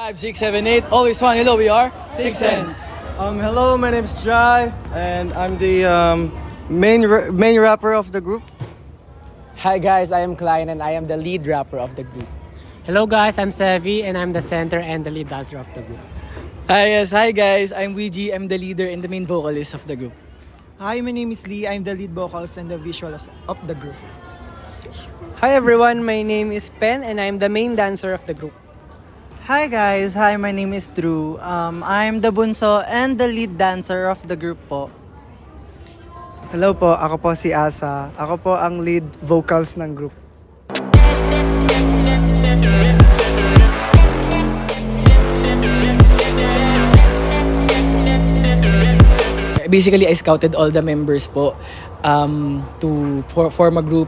Five, six, seven, eight. Always one. Hello, we are Six Sense. Um, hello, my name is Jai, and I'm the um, main ra- main rapper of the group. Hi guys, I am Klein and I am the lead rapper of the group. Hello guys, I'm Sevi and I'm the center and the lead dancer of the group. Hi, yes. Hi, guys. I'm Ouija. I'm the leader and the main vocalist of the group. Hi, my name is Lee. I'm the lead vocals and the visuals of the group. Hi everyone, my name is Pen and I'm the main dancer of the group. Hi guys, hi, my name is Drew. Um, I'm the bunso and the lead dancer of the group po. Hello po, ako po si Asa. Ako po ang lead vocals ng group. Basically, I scouted all the members po um, to for, form a group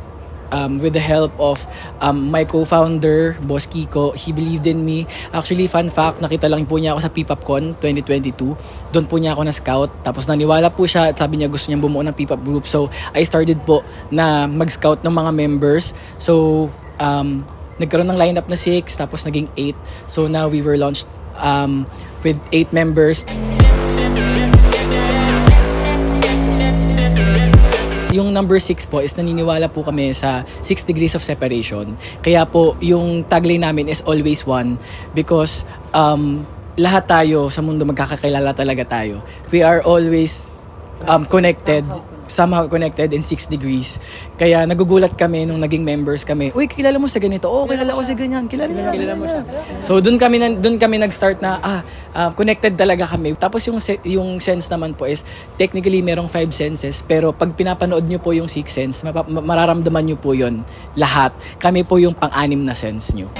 um, with the help of um, my co-founder, Boss Kiko. He believed in me. Actually, fun fact, nakita lang po niya ako sa P-POPCon 2022. Doon po niya ako na-scout. Tapos naniwala po siya at sabi niya gusto niya bumuo ng P-POP group. So, I started po na mag-scout ng mga members. So, um, nagkaroon ng lineup na 6, tapos naging 8. So, now we were launched um, with 8 members. Yung number 6 po is naniniwala po kami sa 6 degrees of separation. Kaya po yung tagline namin is always one because um, lahat tayo sa mundo magkakakilala talaga tayo. We are always um, connected somehow connected in 6 degrees. Kaya nagugulat kami nung naging members kami. Uy, kilala mo sa ganito? Oo, kilala ko sa ganyan. Kilala, kilala, mo siya. So doon kami na, doon kami nag-start na ah, ah, connected talaga kami. Tapos yung yung sense naman po is technically merong five senses pero pag pinapanood niyo po yung six sense, mapa- ma- mararamdaman niyo po 'yon lahat. Kami po yung pang-anim na sense niyo.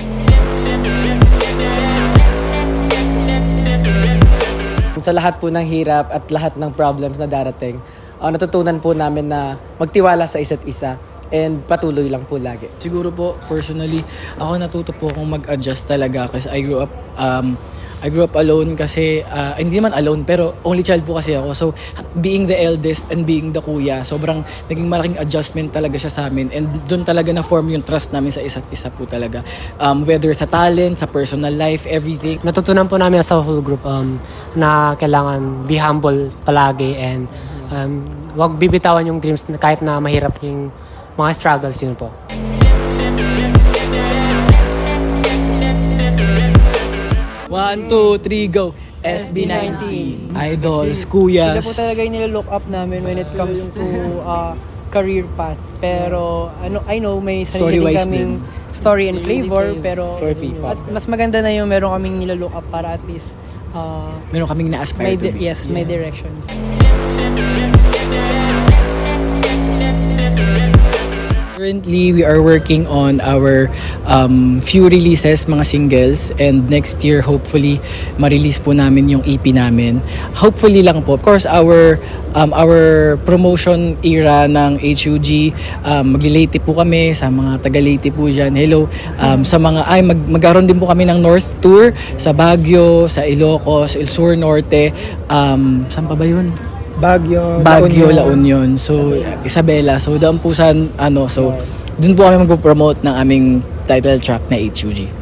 Sa lahat po ng hirap at lahat ng problems na darating, uh, natutunan po namin na magtiwala sa isa't isa and patuloy lang po lagi. Siguro po, personally, ako natuto po akong mag-adjust talaga kasi I grew up, um, I grew up alone kasi, ah, hindi naman alone, pero only child po kasi ako. So, being the eldest and being the kuya, sobrang naging malaking adjustment talaga siya sa amin. And doon talaga na-form yung trust namin sa isa't isa po talaga. Um, whether sa talent, sa personal life, everything. Natutunan po namin as a whole group um, na kailangan be humble palagi and um, wag bibitawan yung dreams na kahit na mahirap yung mga struggles yun po. One, two, three, go! SB19. Idols, kuyas. Sila po talaga yung nilalook up namin when it comes to uh, career path. Pero ano, I know may sarili Story-wise kaming story and flavor, pero For people. at mas maganda na yung meron kaming nilalook up para at least uh, Meron kaming na-aspire may to di- be. yes, may directions. Currently, we are working on our um, few releases, mga singles, and next year, hopefully, ma-release po namin yung EP namin. Hopefully lang po. Of course, our um, our promotion era ng HUG, um, magli-Leyte po kami sa mga taga-Leyte po dyan. Hello. Um, sa mga, ay, mag, magkaroon din po kami ng North Tour sa Baguio, sa Ilocos, El Sur Norte. Um, saan pa ba yun? Baguio, Baguio, La Union. So, Isabela. So, doon po sa, ano, so, doon po kami magpo-promote ng aming title track na HUG.